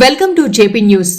Welcome to JP news.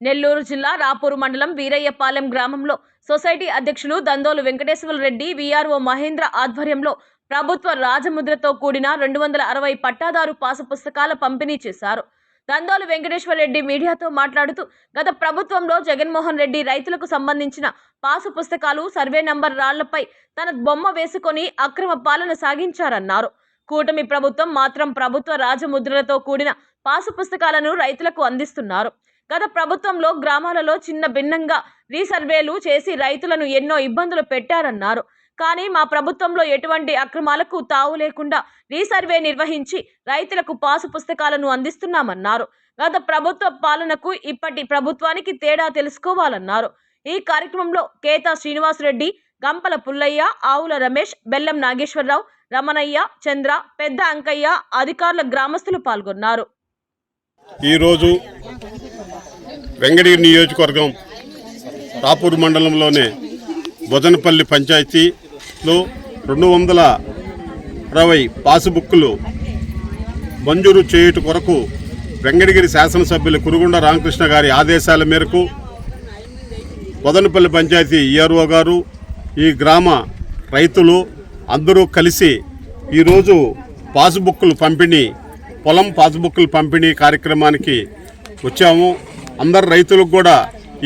Nellore జిల్లా రాపూరు మండలం వీరయ్యపాలెం గ్రామంలో సొసైటీ అధ్యక్షులు దందోలు వెంకటేశ్వర రెడ్డి వీఆర్ఓ మహేంద్ర ఆధ్వర్యంలో ప్రభుత్వ రాజముద్రతో కూడిన రెండు వందల అరవై పట్టాదారు పాసు పుస్తకాల పంపిణీ చేశారు. దందోలు వెంకటేశ్వర రెడ్డి మీడియాతో మాట్లాడుతూ గత ప్రభుత్వంలో జగన్మోహన్ రెడ్డి రైతులకు సంబంధించిన పాసు పుస్తకాలు సర్వే నంబర్ రాళ్ళపై తన బొమ్మ వేసుకొని అక్రమ పాలన సాగించారన్నారు. కూటమి ప్రభుత్వం మాత్రం ప్రభుత్వ రాజముద్రలతో కూడిన పాసు పుస్తకాలను రైతులకు అందిస్తున్నారు. గత ప్రభుత్వంలో గ్రామాలలో చిన్న భిన్నంగా రీసర్వేలు చేసి రైతులను ఎన్నో ఇబ్బందులు పెట్టారన్నారు. కానీ మా ప్రభుత్వంలో ఎటువంటి అక్రమాలకు తావు లేకుండా రీసర్వే నిర్వహించి రైతులకు పాసు పుస్తకాలను అందిస్తున్నామన్నారు. గత ప్రభుత్వ పాలనకు ఇప్పటి ప్రభుత్వానికి తేడా తెలుసుకోవాలన్నారు. ఈ కార్యక్రమంలో కేతా శ్రీనివాసరెడ్డి గంపల పుల్లయ్య ఆవుల రమేష్ బెల్లం నాగేశ్వరరావు రమణయ్య చంద్ర పెద్ద అంకయ్య అధికారుల గ్రామస్తులు పాల్గొన్నారు. ఈరోజు వెంగడగిరి నియోజకవర్గం రాపూర్ మండలంలోనే బొదనపల్లి పంచాయతీలో రెండు వందల అరవై పాసుబుక్కులు మంజూరు చేయుట కొరకు వెంగడగిరి శాసనసభ్యులు కురుగుండ రామకృష్ణ గారి ఆదేశాల మేరకు బుదనపల్లి పంచాయతీ ఈఆర్ఓ గారు ఈ గ్రామ రైతులు అందరూ కలిసి ఈరోజు పాస్బుక్లు పంపిణీ పొలం పాస్బుక్లు పంపిణీ కార్యక్రమానికి వచ్చాము. అందరు రైతులకు కూడా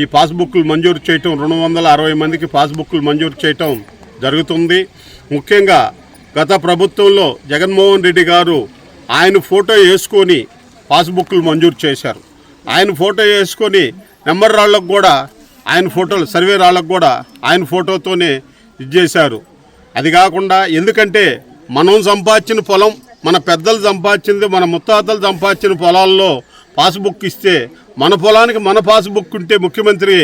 ఈ పాస్బుక్లు మంజూరు చేయటం రెండు వందల అరవై మందికి పాస్బుక్లు మంజూరు చేయటం జరుగుతుంది. ముఖ్యంగా గత ప్రభుత్వంలో జగన్మోహన్ రెడ్డి గారు ఆయన ఫోటో వేసుకొని పాస్బుక్లు మంజూరు చేశారు. ఆయన ఫోటో వేసుకొని నెంబర్ రాళ్ళకు కూడా ఆయన ఫోటోలు సర్వే రాళ్ళకు కూడా ఆయన ఫోటోతోనే ఇది చేశారు. అది కాకుండా ఎందుకంటే మనం సంపాదించిన పొలం మన పెద్దలు సంపాదించింది మన ముత్తాతలు సంపాదించిన పొలాల్లో పాస్బుక్ ఇస్తే మన పొలానికి మన పాస్బుక్ ఉంటే ముఖ్యమంత్రి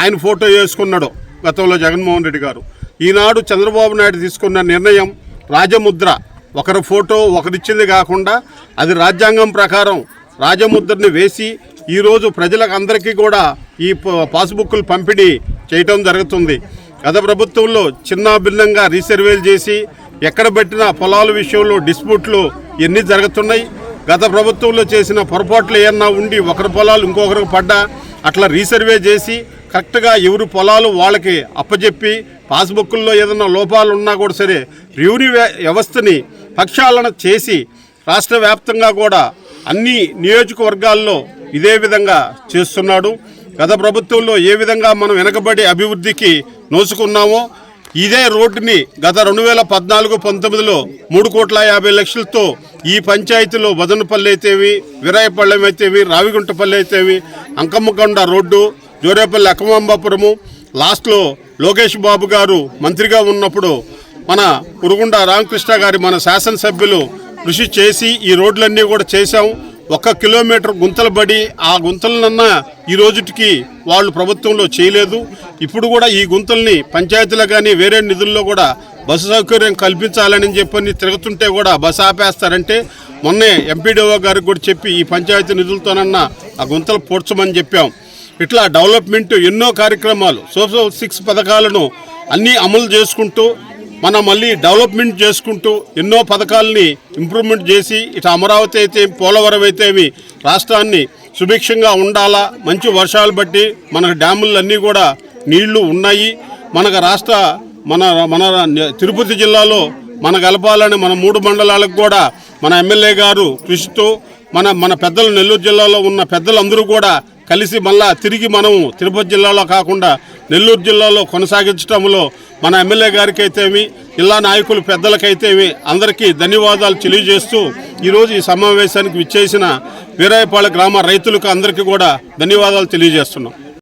ఆయన ఫోటో వేసుకున్నాడు గతంలో జగన్మోహన్ రెడ్డి గారు. ఈనాడు చంద్రబాబు నాయుడు తీసుకున్న నిర్ణయం రాజముద్ర. ఒకరి ఫోటో ఒకరిచ్చింది కాకుండా అది రాజ్యాంగం ప్రకారం రాజముద్రని వేసి ఈరోజు ప్రజలకు అందరికీ కూడా ఈ పాస్బుక్లు పంపిణీ చేయటం జరుగుతుంది. గత ప్రభుత్వంలో చిన్న భిన్నంగా రీసర్వేలు చేసి ఎక్కడ పెట్టిన పొలాల విషయంలో డిస్ప్యూట్లు ఎన్ని జరుగుతున్నాయి గత ప్రభుత్వంలో చేసిన పొరపాట్లు ఏమన్నా ఉండి ఒకరి పొలాలు ఇంకొకరికి పడ్డా అట్లా రీసర్వే చేసి కరెక్ట్గా ఎవరి పొలాలు వాళ్ళకి అప్పచెప్పి పాస్బుక్కుల్లో ఏదైనా లోపాలు ఉన్నా కూడా సరే రెవెన్యూ వ్య- వ్యవస్థని ప్రక్షాళన చేసి రాష్ట్ర వ్యాప్తంగా కూడా అన్ని నియోజకవర్గాల్లో ఇదే విధంగా చేస్తున్నాడు. గత ప్రభుత్వంలో ఏ విధంగా మనం వెనకబడి అభివృద్ధికి నోసుకున్నామో ఇదే రోడ్డుని గత రెండు వేల పద్నాలుగు పంతొమ్మిదిలో మూడు కోట్ల యాభై లక్షలతో ఈ పంచాయతీలో వదనపల్లి అయితేవి వీరాయపల్లెం అయితేవి రావిగుంటపల్లి అయితేవి అంకమ్మకొండ రోడ్డు జోరేపల్లి అక్కమాంబాపురము లాస్ట్లో లోకేష్ బాబు గారు మంత్రిగా ఉన్నప్పుడు మన పురుగుండ రామకృష్ణ గారి మన శాసనసభ్యులు కృషి చేసి ఈ రోడ్లన్నీ కూడా చేశాము ఒక కిలోమీటర్ గుంతలు పడి ఆ గుంతలనన్నా ఈ రోజుటికి వాళ్ళు ప్రభుత్వంలో చేయలేదు. ఇప్పుడు కూడా ఈ గుంతల్ని పంచాయతీలో కానీ వేరే నిధుల్లో కూడా బస్సు సౌకర్యం కల్పించాలని చెప్పని తిరుగుతుంటే కూడా బస్సు ఆపేస్తారంటే మొన్నే ఎంపీడీఓ గారికి కూడా చెప్పి ఈ పంచాయతీ నిధులతోనన్నా ఆ గుంతలు పూడ్చమని చెప్పాం. ఇట్లా డెవలప్మెంట్ ఎన్నో కార్యక్రమాలు సోషల్ సిక్స్ పథకాలను అన్నీ అమలు చేసుకుంటూ మనం మళ్ళీ డెవలప్మెంట్ చేసుకుంటూ ఎన్నో పథకాలని ఇంప్రూవ్మెంట్ చేసి ఇటు అమరావతి అయితే పోలవరం అయితేమి రాష్ట్రాన్ని సుభిక్షంగా ఉండాలా మంచి వర్షాలు బట్టి మనకు డ్యాములు అన్నీ కూడా నీళ్ళు ఉన్నాయి. మనకు రాష్ట్ర మన మన తిరుపతి జిల్లాలో మన కలపాలని మన మూడు మండలాలకు కూడా మన ఎమ్మెల్యే గారు కృషితో మన మన పెద్దలు నెల్లూరు జిల్లాలో ఉన్న పెద్దలందరూ కూడా కలిసి మళ్ళా తిరిగి మనము తిరుపతి జిల్లాలో కాకుండా నెల్లూరు జిల్లాలో కొనసాగించడంలో మన ఎమ్మెల్యే గారికి అయితేమి జిల్లా నాయకులు పెద్దలకైతేమి అందరికీ ధన్యవాదాలు తెలియజేస్తూ ఈరోజు ఈ సమావేశానికి విచ్చేసిన వీరాయపాళ గ్రామ రైతులకు అందరికీ కూడా ధన్యవాదాలు తెలియజేస్తున్నాం.